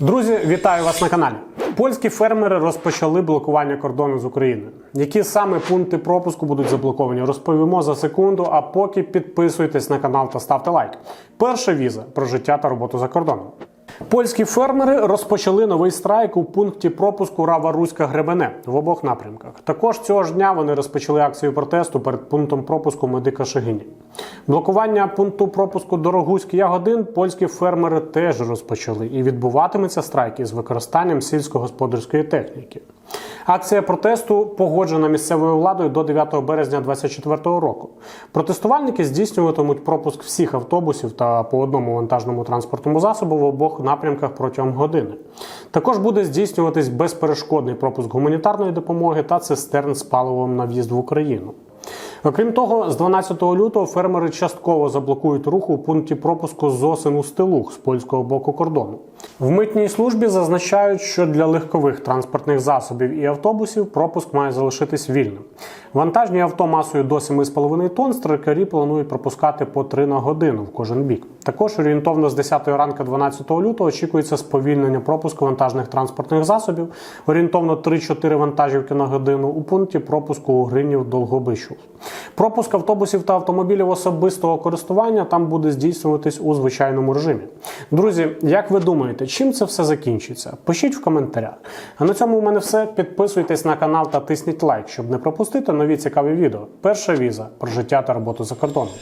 Друзі, вітаю вас на каналі. Польські фермери розпочали блокування кордону з Україною. Які саме пункти пропуску будуть заблоковані, розповімо за секунду. А поки підписуйтесь на канал та ставте лайк. Перша віза про життя та роботу за кордоном. Польські фермери розпочали новий страйк у пункті пропуску Рава Руська Гребене в обох напрямках. Також цього ж дня вони розпочали акцію протесту перед пунктом пропуску Медика Шегині. Блокування пункту пропуску Дорогуськ Ягодин польські фермери теж розпочали і відбуватиметься страйк із використанням сільськогосподарської техніки. Акція протесту погоджена місцевою владою до 9 березня 2024 року. Протестувальники здійснюватимуть пропуск всіх автобусів та по одному вантажному транспортному засобу в обох напрямках протягом години. Також буде здійснюватись безперешкодний пропуск гуманітарної допомоги та цистерн з паливом на в'їзд в Україну. Окрім того, з 12 лютого фермери частково заблокують рух у пункті пропуску зосин у стилух з польського боку кордону. В митній службі зазначають, що для легкових транспортних засобів і автобусів пропуск має залишитись вільним. Вантажні авто масою до 7,5 тонн стрелкарі планують пропускати по 3 на годину в кожен бік. Також орієнтовно з 10 ранку 12 лютого очікується сповільнення пропуску вантажних транспортних засобів, орієнтовно 3-4 вантажівки на годину у пункті пропуску у Гринів Долгобичу. Пропуск автобусів та автомобілів особистого користування там буде здійснюватись у звичайному режимі. Друзі, як ви думаєте, чим це все закінчиться? Пишіть в коментарях. А на цьому у мене все. Підписуйтесь на канал та тисніть лайк, щоб не пропустити нові цікаві відео. Перша віза про життя та роботу за кордоном.